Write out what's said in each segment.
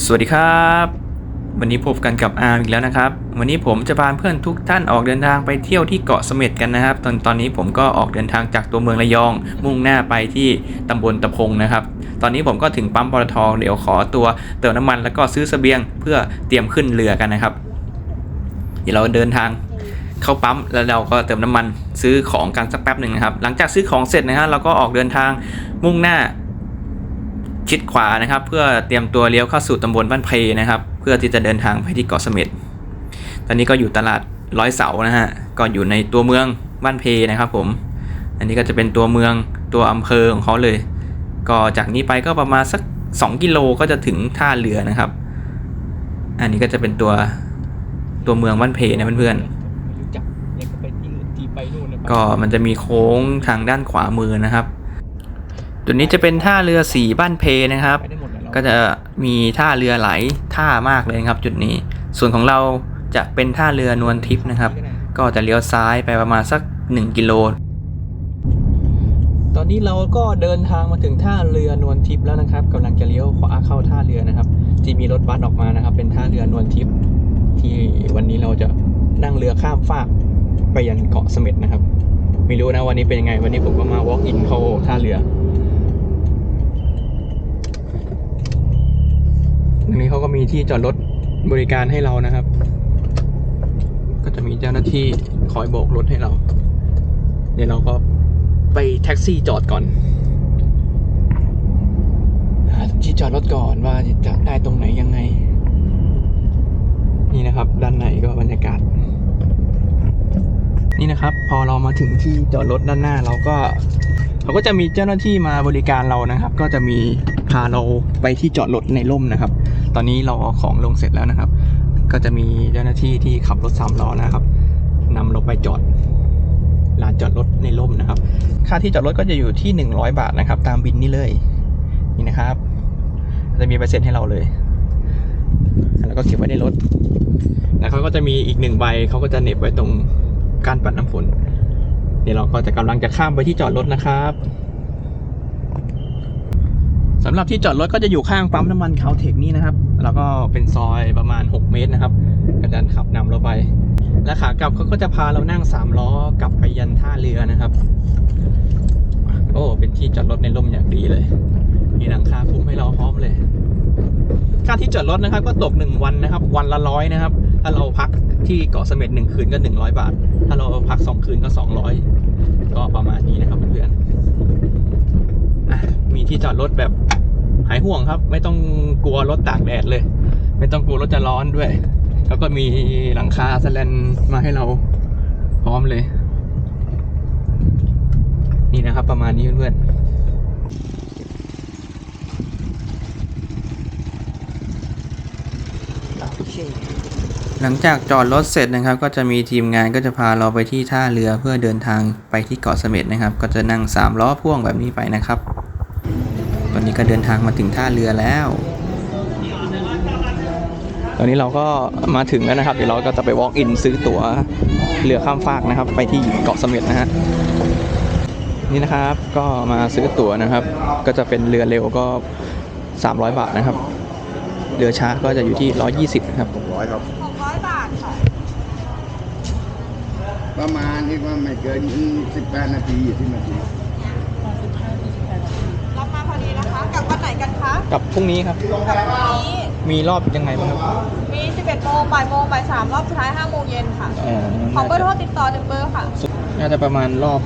สวัสดีครับ วันนี้พบกันกับอาร์มอีกแล้วนะครับ วันนี้ผมจะพาเพื่อนทุกท่านออกเดินทางไปเที่ยวที่เกาะเสม็ดกันนะครับ ตอนตอนนี้ผมก็ออกเดินทางจากตัวเมืองระยอง มุ่งหน้าไปที่ตำบลตะพงนะครับ ตอนนี้ผมก็ถึงปั๊มปตทเดี๋ยวขอตัวเติมน้ำมันแล้วก็ซื้อเสบียงเพื่อเตรียมขึ้นเรือกันนะครับ เดี๋ยวเราเดินทางเข้าปั๊มแล้วเราก็เติมน้ำมันซื้อของกันสักแป๊บหนึ่งนะครับ หลังจากซื้อของเสร็จนะฮะเราก็ออกเดินทางมุ่งหน้า ชิดขวานะครับ เพื่อเตรียมตัวเลี้ยวเข้าสู่ตำบลบ้านเพนะครับ เพื่อที่จะเดินทางไปที่เกาะเสม็ดตอนนี้ก็อยู่ตลาดร้อยเสานะฮะก็อยู่ในตัวเมืองบ้านเพนะครับ ผม อันนี้ก็จะเป็นตัวเมืองตัวอำเภอของเขาเลย ก็จากนี้ไปก็ประมาณสัก 2 กิโลก็จะถึงท่าเรือนะครับ อันนี้ก็จะเป็นตัวตัวเมืองบ้านเพนะเพื่อนๆไม่รู้จักเนี่ยก็ไปที่อื่นที่ไปนู่นนะก็มันจะมีโค้งทางด้านขวามือนะครับ จุดนี้จะเป็นท่าเรือสีบ้านเพนะครับไปได้หมดแล้วก็จะมีท่าเรือหลายท่ามากเลยครับ จุดนี้ ส่วนของเราจะเป็นท่าเรือนวลทิพย์นะครับ ก็จะเลี้ยวซ้ายไปประมาณสัก 1 กิโล ตอนนี้เราก็เดินทางมาถึงท่าเรือนวลทิพย์แล้วนะครับกำลังจะเลี้ยวขวาเข้าท่าเรือนะครับ ที่มีรถบัสออกมานะครับ เป็นท่าเรือนวลทิพย์ที่วันนี้เราจะนั่งเรือข้ามฟากไปยันเกาะเสม็ดนะครับ ไม่รู้นะวันนี้เป็นยังไง วันนี้ผมก็มา walk in เข้าท่าเรือ ตรงนี้เขาก็มีที่จอดรถบริการให้เรานะครับ ก็จะมีเจ้าหน้าที่คอยโบกรถให้เรา เดี๋ยวเราก็ไปแท็กซี่จอดก่อนหาที่จอดรถก่อนว่าจะได้ตรงไหนยังไง นี่นะครับ ด้านในก็บรรยากาศ นี่นะครับ พอเรามาถึงที่จอดรถด้านหน้าเราก็เขาก็จะมีเจ้าหน้าที่มาบริการเรานะครับ ก็จะมีพาเราไปที่จอดรถในร่มนะครับ ตอนนี้เราเอาของลงเสร็จแล้วนะครับ ก็จะมีเจ้าหน้าที่ที่ขับรถสามล้อนะครับนำเราไปจอดลานจอดรถในร่มนะครับ ค่าที่จอดรถก็จะอยู่ที่ 100 บาทนะครับ ตามบินนี่เลยนี่นะครับ จะมีใบเสร็จให้เราเลย แล้วก็เก็บไว้ในรถแล้วเขาก็จะมีอีกหนึ่งใบเขาก็จะเหน็บไว้ตรงก้านปัดน้ำฝนเดี๋ยวเราก็จะกำลังจะข้ามไปที่จอดรถนะครับสำหรับที่จอดรถก็จะอยู่ข้างปั๊มน้ำมันคาวเทคนี่นะครับ แล้วก็เป็นซอยประมาณ 6 เมตรนะครับก็จะขับนำเราไป และขากลับเขาก็จะพาเรานั่งสามล้อกลับไปยันท่าเรือนะครับ โอ้ เป็นที่จอดรถในร่มอย่างดีเลย มีหลังคาคลุมให้เราพร้อมเลยค่าที่จอดรถนะครับก็ตกหนึ่งวันนะครับ วันละร้อยนะครับ ถ้าเราพักที่เกาะเสม็ดหนึ่งคืนก็หนึ่งร้อยบาท ถ้าเราพักสองคืนก็สองร้อยก็ประมาณนี้นะครับเพื่อนๆมีที่จอดรถแบบ หายห่วงครับ ไม่ต้องกลัวรถตากแดดเลย ไม่ต้องกลัวรถจะร้อนด้วย แล้วก็มีหลังคาสแลนมาให้เราพร้อมเลย นี่นะครับ ประมาณนี้เพื่อนๆหลังจากจอดรถเสร็จนะครับ ก็จะมีทีมงานก็จะพาเราไปที่ท่าเรือเพื่อเดินทางไปที่เกาะเสม็ดนะครับ ก็จะนั่ง3ล้อพ่วงแบบนี้ไปนะครับ ตอนนี้ก็เดินทางมาถึงท่าเรือแล้ว ตอนนี้เราก็มาถึงแล้วนะครับ เดี๋ยวเราก็จะไป walk in ซื้อตั๋วเรือข้ามฟากนะครับ ไปที่เกาะเสม็ดนะฮะ นี่นะครับก็มาซื้อตั๋วนะครับ ก็จะเป็นเรือเร็วก็ 300 บาทนะครับ เรือช้าก็จะอยู่ที่ 120นะครับร้อยครับ600บาทค่ะประมาณที่ว่าไม่เกิน 18 นาทีอยู่ที่นาที รับมาพอดีนะคะ กลับวันไหนกันคะกับพรุ่งนี้ครับกลับวันนี้มีรอบยังไงบ้างครับมี 11โมงบ่ายโมงบ่าย3รอบสุดท้าย5โมงเย็นค่ะอ๋อของเบอร์โทรติดต่อหนึ่งเบอร์ค่ะ น่าจะประมาณรอบ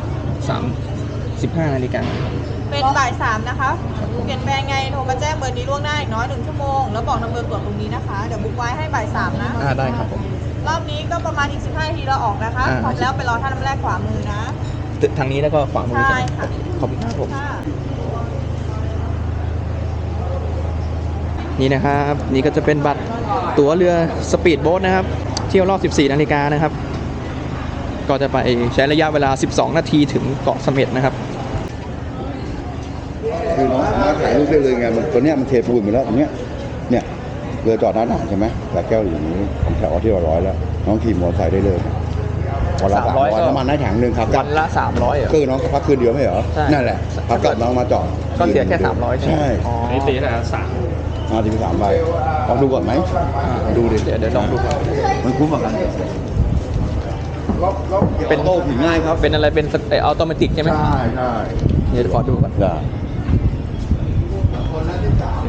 3 15นาฬิกา เป็นบ่าย3นะคะเปลี่ยนแปลงไงโทรมาแจ้งเบอร์นี้ล่วงหน้าอีกน้อยหนึ่งชั่วโมง แล้วบอกทางเบอร์ตรวจตรงนี้นะคะ เดี๋ยวบุ๊กไว้ให้บ่าย3นะ อ่าได้ครับผม รอบนี้ก็ประมาณอีก15นาทีเราออกนะคะอ่า พร้อมแล้วไปรอท่าน้ำแรกขวามือนะตึกทางนี้แล้วก็ขวามือใช่ใช่ไหมค่ะ ขอบคุณครับผม ค่ะ นี่นะครับ นี่ก็จะเป็นบัตรตั๋วเรือสปีดโบ๊ทนะครับ เที่ยวรอบ 14 นาฬิกานะครับ ก็จะไปใช้ระยะเวลา 12 นาทีถึงเกาะเสม็ดนะครับคือน้องสามารถถ่ายรูปได้เลยไงมันตัวเนี้ยมันเทปูนหมดแล้วตรงเนี้ยเนี่ยเรือจอดหน้าด่านใช่ไหมแต่แก้วอยู่อย่างนี้ของแถวที่เราร้อยแล้ว น้องขี่มอเตอร์ไซค์ได้เลยวันละสามร้อย300ก็น้ำมันได้ถังหนึ่งครับวันละ300เหรอคือน้องก็พักคืนเดียวไม่เหรอใช่นั่นแหละพักกลับน้องมาจอดก็เสียแค่300ใช่ไหมใช่อ๋อนี่ตีแต่สาม ห้าสิบสามใบลองดูก่อนไหมดูดิเดี๋ยวเดี๋ยวลองดูก่อนมันคุ้มกว่ากันเป็นโต้ผิงง่ายครับ เป็นอะไรเป็นอัตโนมัติใช่ไหมใช่ใช่เดี๋ยวขอดูก่อนได้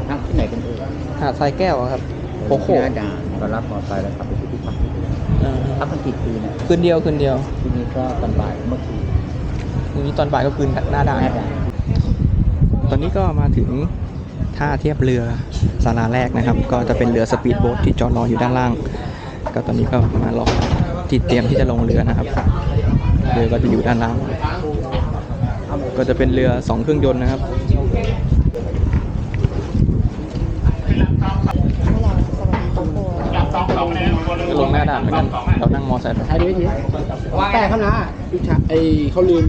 พักที่ไหนกันเอ่ยหาดทรายแก้วอะครับโอ้โหที่อาจารย์ก็รับมอเตอร์ไซค์แล้วขับไปที่ที่พักที่อื่นเออพักกันกี่คืนเนี่ยคืนเดียวคืนเดียวที่นี่ก็ตอนบ่ายเมื่อคืนวันนี้ตอนบ่ายก็คืนหน้าด่านหน้าด่านตอนนี้ก็มาถึง ท่าเทียบเรือศาลาแรกนะครับ ก็จะเป็นเรือสปีดโบ๊ทที่จอดรออยู่ด้านล่าง ก็ตอนนี้ก็มารอที่เตรียมที่จะลงเรือนะครับเรือก็จะอยู่ด้านล่าง ก็จะเป็นเรือสองเครื่องยนต์นะครับลงหน้าด่านเหมือนกันเรานั่งมอไซค์ไปไอ้ดิพี่แต่เขานะพี่ชายไอ้เขาลืม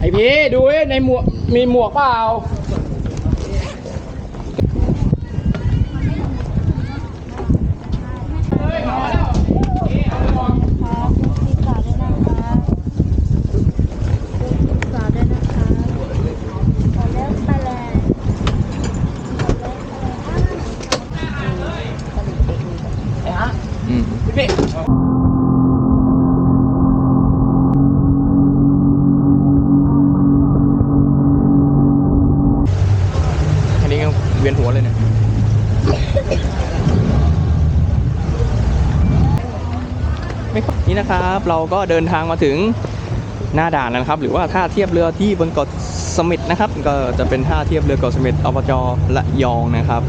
ไอ้พี่ดูในหมวกมีหมวกเปล่า เราก็เดินทางมาถึงหน้าด่านนะครับ หรือว่าท่าเทียบเรือที่บนเกาะสม็ดนะครับ ก็จะเป็นท่าเทียบเรือเกาะสม็ดอบจละยองนะครับ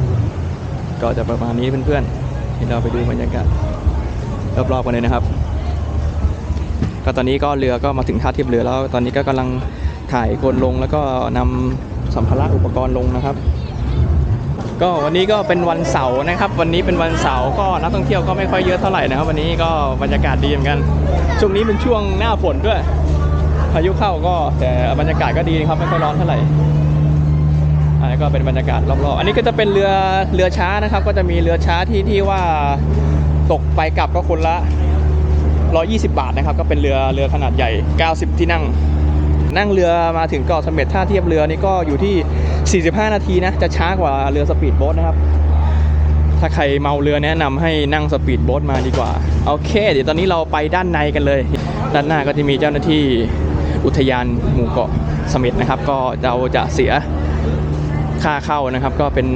ก็จะประมาณนี้เพื่อนๆเดี๋ยวเราไปดูบรรยากาศรอบๆกันเลยนะครับก็ตอนนี้ก็เรือก็มาถึงท่าเทียบเรือแล้วตอนนี้ก็กำลังถ่ายคนลงแล้วก็นำสัมภาระอุปกรณ์ลงนะครับ ก็วันนี้ก็เป็นวันเสาร์นะครับ วันนี้เป็นวันเสาร์ก็นักท่องเที่ยวก็ไม่ค่อยเยอะเท่าไหร่นะครับ วันนี้ก็บรรยากาศดีเหมือนกัน ช่วงนี้เป็นช่วงหน้าฝนด้วย พายุเข้าก็แต่บรรยากาศก็ดีนะครับไม่ค่อยร้อนเท่าไหร่อันนี้ก็เป็นบรรยากาศรอบๆ อันนี้ก็จะเป็นเรือเรือช้านะครับ ก็จะมีเรือช้าที่ที่ว่าตกไปกลับก็คนละ 120 บาทนะครับ ก็เป็นเรือเรือขนาดใหญ่ 90 ที่นั่ง นั่งเรือมาถึงเกาะเสม็ดท่าเทียบเรือนี่ก็อยู่ที่ 45 นาทีนะ จะช้ากว่าเรือสปีดโบ๊ทนะครับ ถ้าใครเมาเรือแนะนำให้นั่งสปีดโบ๊ทมาดีกว่า โอเค เดี๋ยวตอนนี้เราไปด้านในกันเลย ด้านหน้าก็จะมีเจ้าหน้าที่อุทยานหมู่เกาะเสม็ดนะครับ ก็เราจะเสียค่าเข้านะครับ ก็เป็น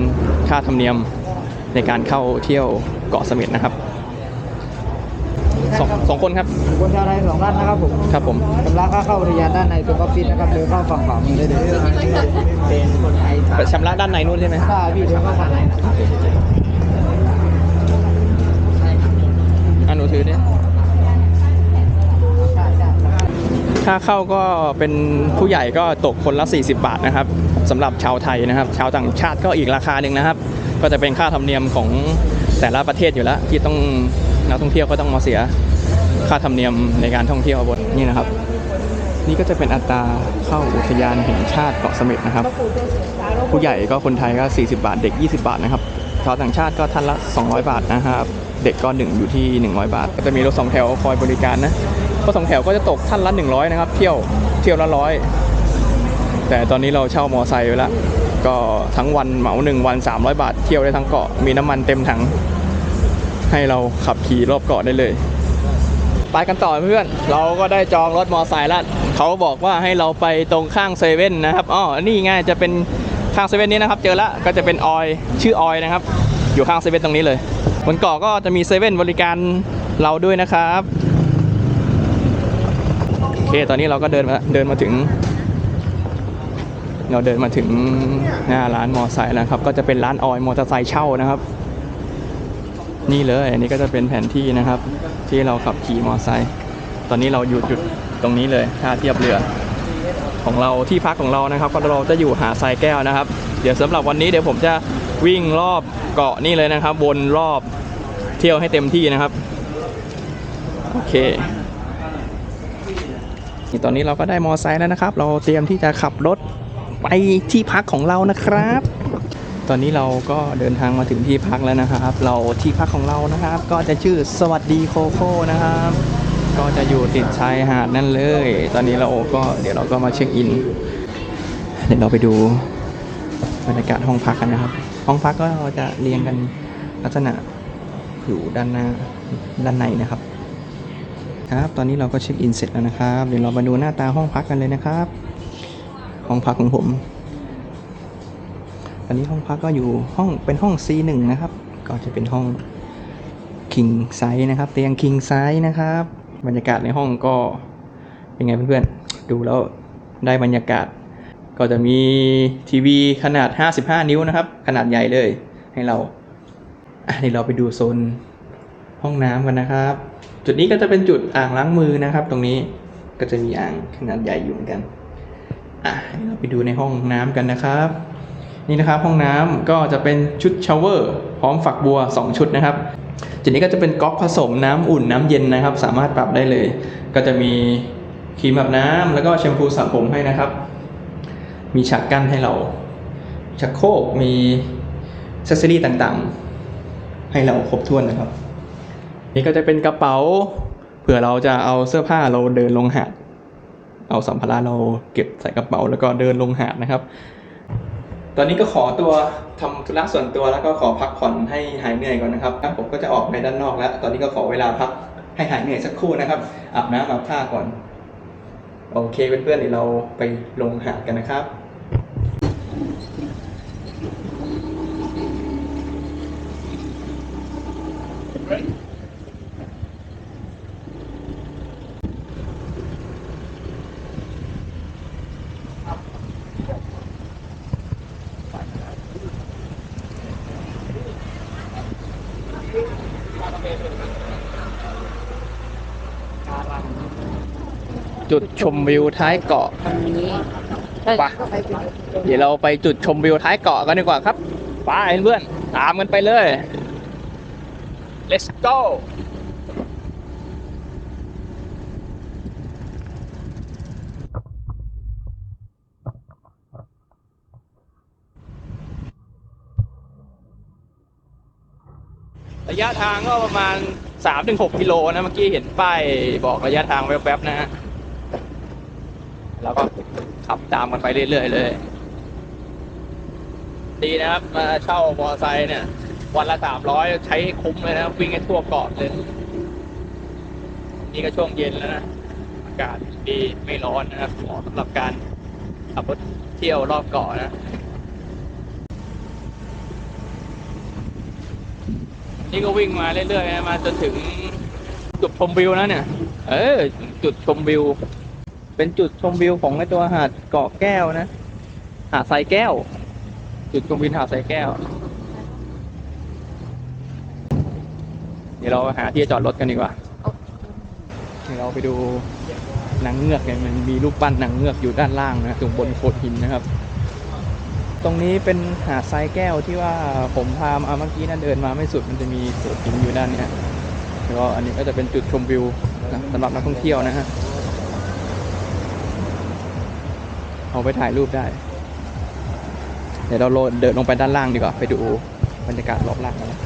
ค่าธรรมเนียมในการเข้าเที่ยวเกาะเสม็ดนะครับสองสองคนครับคนชาวไทยสองท่านนะครับผมครับผมชำระค่าเข้าอุทยานด้านในตรงออฟฟิศนะครับเดินเข้าฝั่งขวามือได้เลยเป็นคนไทยไปชำระด้านในนู่นใช่ไหมถ้าพี่เดินเข้าฝั่งไหน นะครับอะหนูถือดิค่าเข้าก็เป็นผู้ใหญ่ก็ตกคนละ 40 บาทนะครับสำหรับชาวไทยนะครับ ชาวต่างชาติก็อีกราคาหนึ่งนะครับ ก็จะเป็นค่าธรรมเนียมของแต่ละประเทศอยู่แล้ว ที่ต้องนักท่องเที่ยวก็ต้องมาเสียค่าธรรมเนียมในการท่องเที่ยวบนนี่นะครับ นี่ก็จะเป็นอัตราเข้าอุทยานแห่งชาติเกาะเสม็ดนะครับ ผู้ใหญ่ก็คนไทยก็ 40 บาทเด็ก 20 บาทนะครับชาวต่างชาติก็ท่านละ 200 บาทนะครับ เด็กก็หนึ่งอยู่ที่ 100 บาท ก็จะมีรถสองแถวคอยบริการนะรถสองแถวก็จะตกท่านละ100นะครับ เที่ยวเที่ยวละร้อยแต่ตอนนี้เราเช่ามอไซค์ไว้แล้วก็ทั้งวันเหมาหนึ่งวัน 300 บาท เที่ยวได้ทั้งเกาะมีน้ำมันเต็มถัง ให้เราขับขี่รอบเกาะได้เลยไปกันต่อเพื่อน เราก็ได้จองรถมอไซค์แล้วเขาบอกว่าให้เราไปตรงข้างเซเว่นนะครับ อ๋อ นี่ง่ายจะเป็นข้างเซเว่นนี้นะครับ เจอแล้วก็จะเป็นออย ชื่อออยนะครับ อยู่ข้างเซเว่นตรงนี้เลย บนเกาะก็จะมีเซเว่นบริการเราด้วยนะครับโอเคตอนนี้เราก็เดินมาเดินมาถึง เราเดินมาถึงหน้าร้านมอไซค์แล้วครับ ก็จะเป็นร้านออยมอเตอร์ไซค์เช่านะครับ นี่เลยอันนี้ก็จะเป็นแผนที่นะครับ ที่เราขับขี่มอไซค์ตอนนี้เราอยู่จุดตรงนี้เลยท่าเทียบเรือของเราที่พักของเรานะครับก็เราจะอยู่หาทรายแก้วนะครับ เดี๋ยวสำหรับวันนี้เดี๋ยวผมจะ วิ่งรอบเกาะนี่เลยนะครับ วนรอบเที่ยวให้เต็มที่นะครับ โอเคนี่ตอนนี้เราก็ได้มอไซค์แล้วนะครับ เราเตรียมที่จะขับรถไปที่พักของเรานะครับ ตอนนี้เราก็เดินทางมาถึงที่พักแล้วนะครับ เราที่พักของเรานะครับ ก็จะชื่อสวัสดีโคโค่นะครับ ก็จะอยู่ติดชายหาดนั่นเลย ตอนนี้เราก็เดี๋ยวเราก็มาเช็คอิน เดี๋ยวเราไปดูบรรยากาศห้องพักกันนะครับ ห้องพักก็จะเรียงกันลักษณะอยู่ด้านหน้าด้านในนะครับครับ ตอนนี้เราก็เช็คอินเสร็จแล้วนะครับ เดี๋ยวเรามาดูหน้าตาห้องพักกันเลยนะครับ ห้องพักของผม ตอนนี้ห้องพักก็อยู่ห้องเป็นห้อง C1 นะครับ ก็จะเป็นห้อง king size นะครับ เตียง king size นะครับ บรรยากาศในห้องก็เป็นไงเพื่อนๆ ดูแล้วได้บรรยากาศ ก็จะมีทีวีขนาด 55 นิ้วนะครับ ขนาดใหญ่เลยให้เราอะเดี๋ยวเราไปดูโซนห้องน้ำกันนะครับ จุดนี้ก็จะเป็นจุดอ่างล้างมือนะครับ ตรงนี้ก็จะมีอ่างขนาดใหญ่อยู่เหมือนกันอะเดี๋ยวเราไปดูในห้องน้ำกันนะครับ นี่นะครับห้องน้ำก็จะเป็นชุดชาวเวอร์พร้อมฝักบัว 2 ชุดนะครับ จุดนี้ก็จะเป็นก๊อกผสมน้ำอุ่นน้ำเย็นนะครับ สามารถปรับได้เลย ก็จะมีครีมแบบน้ำแล้วก็แชมพูสระผมให้นะครับ มีฉากกั้นให้เราชักโครกมีเซสซอรี่ต่างๆ ให้เราครบถ้วนนะครับ นี่ก็จะเป็นกระเป๋า เผื่อเราจะเอาเสื้อผ้าเราเดินลงหาด เอาสัมภาระเราเก็บใส่กระเป๋าแล้วก็เดินลงหาดนะครับ ตอนนี้ก็ขอตัวทำธุระส่วนตัวแล้วก็ขอพักผ่อนให้หายเหนื่อยก่อนนะครับผมก็จะออกไปด้านนอกแล้ว ตอนนี้ก็ขอเวลาพักให้หายเหนื่อยสักครู่นะครับอาบน้ำอาบท่าก่อน โอเคเพื่อนๆเดี๋ยวเราไปลงหาดกันนะครับ จุดชมวิวท้ายเกาะไปเดี๋ยวเราไปจุดชมวิวท้ายเกาะกันดีกว่าครับไปเพื่อนๆตามกันไปเลย let's go ระยะทางก็ประมาณ 3-6 กิโลนะ เมื่อกี้เห็นป้ายบอกระยะทางแวบๆนะฮะ แล้วก็ขับตามกันไปเรื่อยๆเลย ดีนะครับมาเช่ามอเตอร์ไซค์เนี่ย วันละ300ใช้ให้คุ้มเลยนะวิ่งให้ทั่วเกาะเลย นี่ก็ช่วงเย็นแล้วนะอากาศดีไม่ร้อนนะครับเหมาะสำหรับการขับรถเที่ยวรอบเกาะนะนี่ก็วิ่งมาเรื่อยๆนะมาจนถึงจุดชมวิวนะเนี่ย เออ จุดชมวิว เป็นจุดชมวิวของไอตัวหาดเกาะแก้วนะ หาดทรายแก้ว จุดชมวิวหาดทรายแก้ว เดี๋ยวเราหาที่จอดรถกันดีกว่าเดี๋ยวเราไปดูนางเงือกเนี่ยมันมีรูปปั้นนางเงือกอยู่ด้านล่างนะตรงบนโขดหินนะครับ ตรงนี้เป็นหาดทรายแก้วที่ว่าผมพามาเมื่อกี้นะเดินมาไม่สุดมันจะมีโขดหินอยู่ด้านเนี้ยแล้วอันนี้ก็จะเป็นจุดชมวิวนะสำหรับนักท่องเที่ยวนะฮะ เอาไปถ่ายรูปได้ เดี๋ยวเราโเดินลงไปด้านล่างดีกว่า ไปดูบรรยากาศรอบล่างกันนะ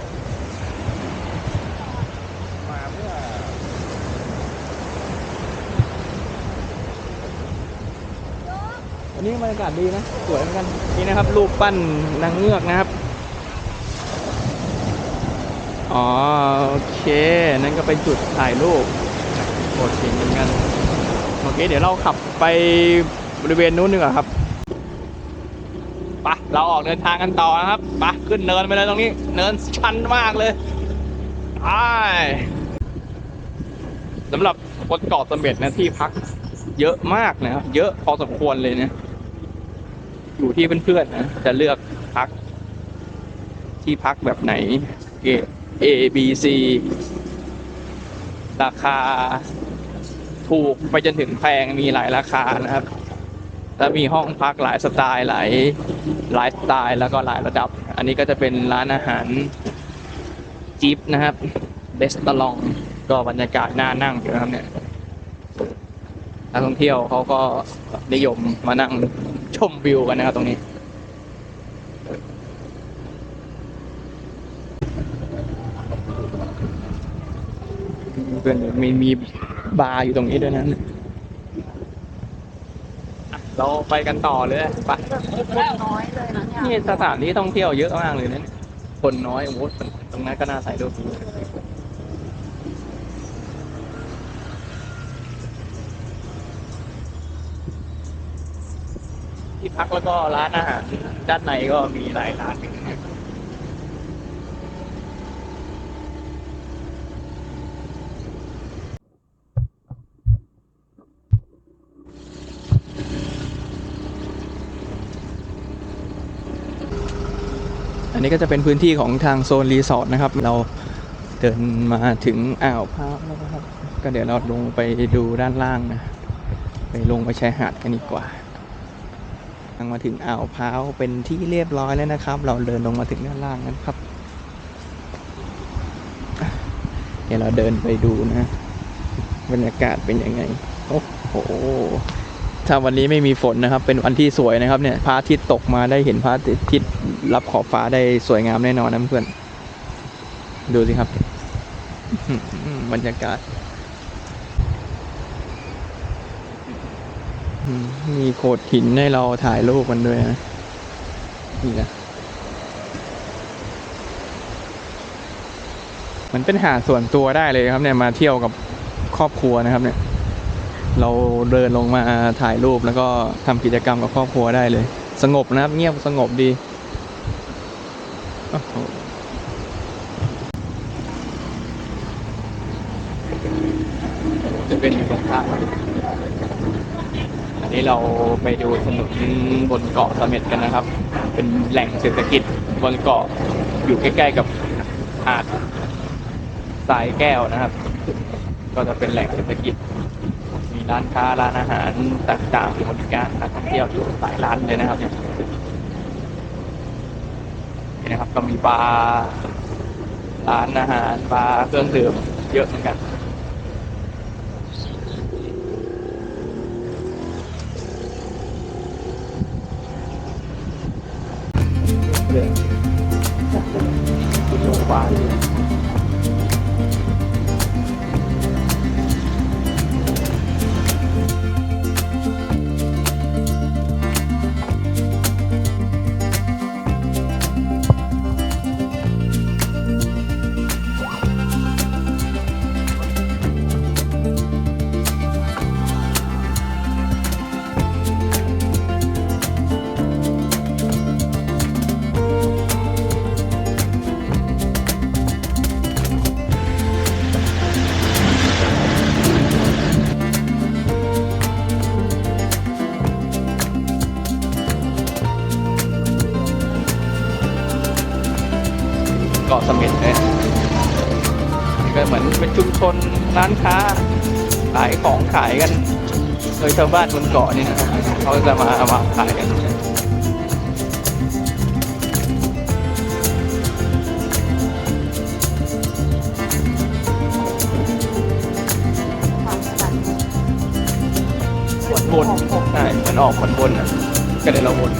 วันนี้บรรยากาศดีนะ สวยเหมือนกัน นี่นะครับ รูปปั้นนางเงือกนะครับ อ๋อ โอเค นั่นก็เป็นจุดถ่ายรูปโคตรจริงเหมือนกัน โอเค เดี๋ยวเราขับไป บริเวณนู้นดีกว่าครับปะเราออกเดินทางกันต่อนะครับปะขึ้นเนินไปเลยตรงนี้ เนินชันมากเลยไปสำหรับบนเกาะเสม็ดนะที่พักเยอะมากนะครับเยอะพอสมควรเลยนะอยู่ที่เพื่อนๆนะจะเลือกพัก ที่พักแบบไหนเก A B C ราคา ถูกไปจนถึงแพงมีหลายราคานะครับ แล้วมีห้องพักหลายสไตล์หลายหลายสไตล์แล้วก็หลายระดับ อันนี้ก็จะเป็นร้านอาหารจิ๊บนะครับเดสตลองก็บรรยากาศน่านั่งอยู่นะครับเนี่ยนักท่องเที่ยวเขาก็นิยมมานั่งชมวิวกันนะครับตรงนี้เพื่อนมีมีบาร์อยู่ตรงนี้ด้วยนะ เราไปกันต่อเลยไปน้อยเลยนะเนี่ยนี่สถานที่ท่องเที่ยวเยอะมากเลยนะเนี่ยคนน้อยโอ้โหตรงนั้นก็น่าถ่ายรูปดีที่พักแล้วก็ร้านอาหารด้านในก็มีหลายร้าน นี้ก็จะเป็นพื้นที่ของทางโซนรีสอร์ทนะครับ เราเดินมาถึงอ่าวพร้าวแล้วนะครับ ก็เดี๋ยวเราลงไปดูด้านล่างนะ ไปลงไปชายหาดกันดีกว่าทางมาถึงอ่าวพร้าวเป็นที่เรียบร้อยแล้วนะครับ เราเดินลงมาถึงด้านล่างนั้นครับ เดี๋ยวเราเดินไปดูนะ บรรยากาศเป็นยังไง โอ้โห ถ้าวันนี้ไม่มีฝนนะครับ เป็นวันที่สวยนะครับเนี่ยพระอาทิตย์ตกมาได้เห็นพระอาทิตย์รับขอบฟ้าได้สวยงามแน่นอนนะเพื่อนดูสิครับบรรยากาศมมีโขดหินให้เราถ่ายรูปกันด้วยนะนี่นะมันเป็นหาดส่วนตัวได้เลยครับเนี่ยมาเที่ยวกับครอบครัวนะครับเนี่ย เราเดินลงมาถ่ายรูปแล้วก็ทำกิจกรรมกับครอบครัวได้เลย สงบนะครับ เงียบสงบดีจะเป็นอยู่ตรงข้ามอันนี้เราไปดูถนนบนเกาะเสม็ดกันนะครับ เป็นแหล่งเศรษฐกิจบนเกาะอยู่ใกล้ ๆ กับหาดทรายแก้วนะครับ ก็จะเป็นแหล่งเศรษฐกิจ ร้านค้าร้านอาหารต่างๆบริการนักท่องเที่ยวอยู่หลายร้านเลยนะครับเนี่ยนี่นะครับก็มีบาร์ร้านอาหารบาร์เครื่องดื่มเยอะเหมือนกันเรื่องโรงพยาบาลาะเสม็ดเลยนี่ก็เหมือนเป็นชุมชนร้านค้าขายของขายกัน โดยชาวบ้านบนเกาะนี่นะครับเขาจะมาวางขายกันวนๆใช่มันออกวนๆอะก็เลยเราวน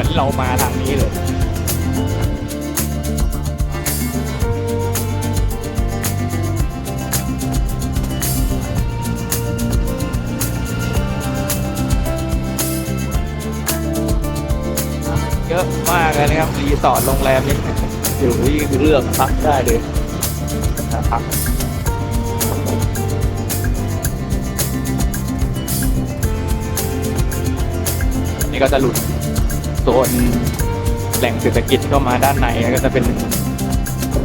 มือนเรามาทางนี้เลยเยอะมากเลยนะครับรีสอร์ทโรงแรมนี่อยู่ที่เลือกพักได้เลยพักนี่ก็จะหลุด โซนแหล่งเศรษฐกิจเข้ามาด้านในก็จะเป็น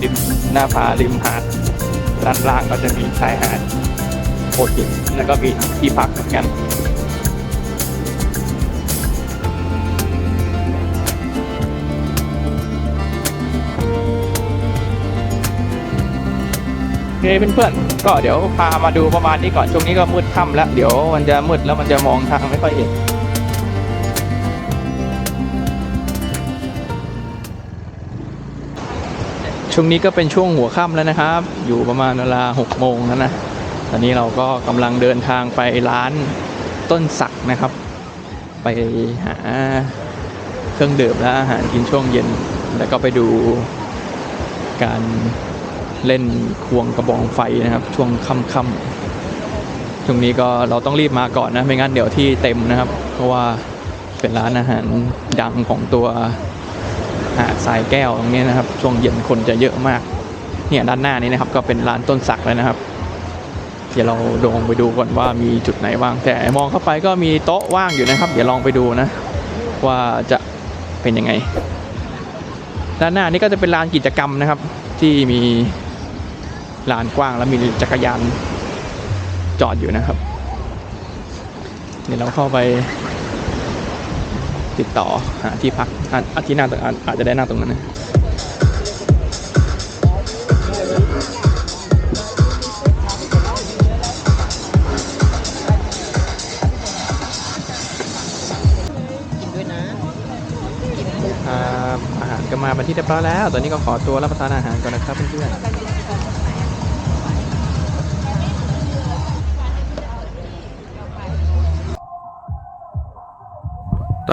ริมหน้าผาริมหาดด้านล่างก็จะมีชายหาดโขดหิแล้วก็มีที่พักเหมือนกันโอเคเพื่อนๆก็เดี๋ยวพามาดูประมาณนี้ก่อนช่วงนี้ก็มืดค่ำแล้ว เดี๋ยวมันจะมืดแล้วมันจะมองทางไม่ค่อยเห็น ช่วงนี้ก็เป็นช่วงหัวค่ำแล้วนะครับ อยู่ประมาณเวลาหกโมงแล้วนะ ตอนนี้เราก็กำลังเดินทางไปร้านต้นสักนะครับ ไปหาเครื่องดื่มและอาหารกินช่วงเย็น แล้วก็ไปดูการเล่นควงกระบองไฟนะครับ ช่วงค่ำๆช่วงนี้ก็เราต้องรีบมาก่อนนะ ไม่งั้นเดี๋ยวที่เต็มนะครับ เพราะว่าเป็นร้านอาหารดังของตัว หาดทรายแก้วตรงนี้นะครับ ช่วงเย็นคนจะเยอะมาก เนี่ยด้านหน้านี้นะครับ ก็เป็นร้านต้นสักแล้วนะครับ เดี๋ยวเราลงไปดูก่อนว่ามีจุดไหนว่าง แต่มองเข้าไปก็มีโต๊ะว่างอยู่นะครับ เดี๋ยวลองไปดูนะ ว่าจะเป็นยังไง ด้านหน้านี่ก็จะเป็นลานกิจกรรมนะครับ ที่มีลานกว้างแล้วมีจักรยานจอดอยู่นะครับ เดี๋ยวเราเข้าไป ติดต่อหาที่พักอะอาทิตย์หน้าอาจจะได้นั่งตรงนั้นนะอาหารก็มาเป็นที่เรียบร้อยแล้ว ตอนนี้ก็ขอตัวรับประทานอาหารก่อนนะครับเพื่อนๆ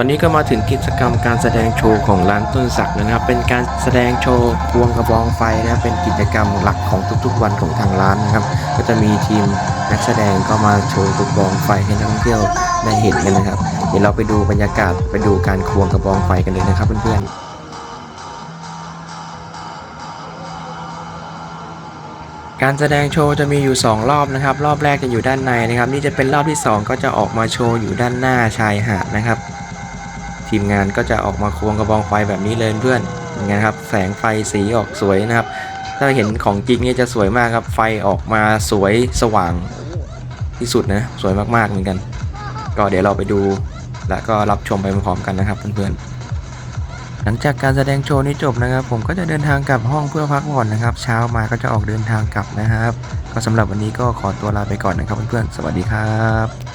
อนนี้ก็มาถึงกิจกรรมการแสดงโชว์ของร้านต้นสักแล้วนะครับ เป็นการแสดงโชว์ควงกระบองไฟนะครับเป็นกิจกรรมหลักของทุกๆ วันของทางร้านนะครับ ก็จะมีทีมนักแสดงก็มาโชว์กระบองไฟให้นักท่องเที่ยวได้เห็นกันนะครับ เดี๋ยวเราไปดูบรรยากาศไปดูการควงกระบองไฟกันเลยนะครับเพื่อนๆการแสดงโชว์จะมีอยู่ 2 รอบนะครับ รอบแรกจะอยู่ด้านในนะครับ นี่จะเป็นรอบที่ 2 ก็จะออกมาโชว์อยู่ด้านหน้าชายหาดนะครับ ทีมงานก็จะออกมาควงกระบองไฟแบบนี้เลยเพื่อนอย่างเงี้ยครับแสงไฟสีออกสวยนะครับ ถ้าเห็นของจริงเนี่ยจะสวยมากครับ ไฟออกมาสวยสว่างที่สุดนะสวยมากๆเหมือนกัน ก็เดี๋ยวเราไปดูแล้วก็รับชมไปพร้อมกันนะครับเพื่อนๆหลังจากการแสดงโชว์นี้จบนะครับ ผมก็จะเดินทางกลับห้องเพื่อพักผ่อนนะครับ เช้ามาก็จะออกเดินทางกลับนะครับ ก็สำหรับวันนี้ก็ขอตัวลาไปก่อนนะครับเพื่อนๆสวัสดีครับ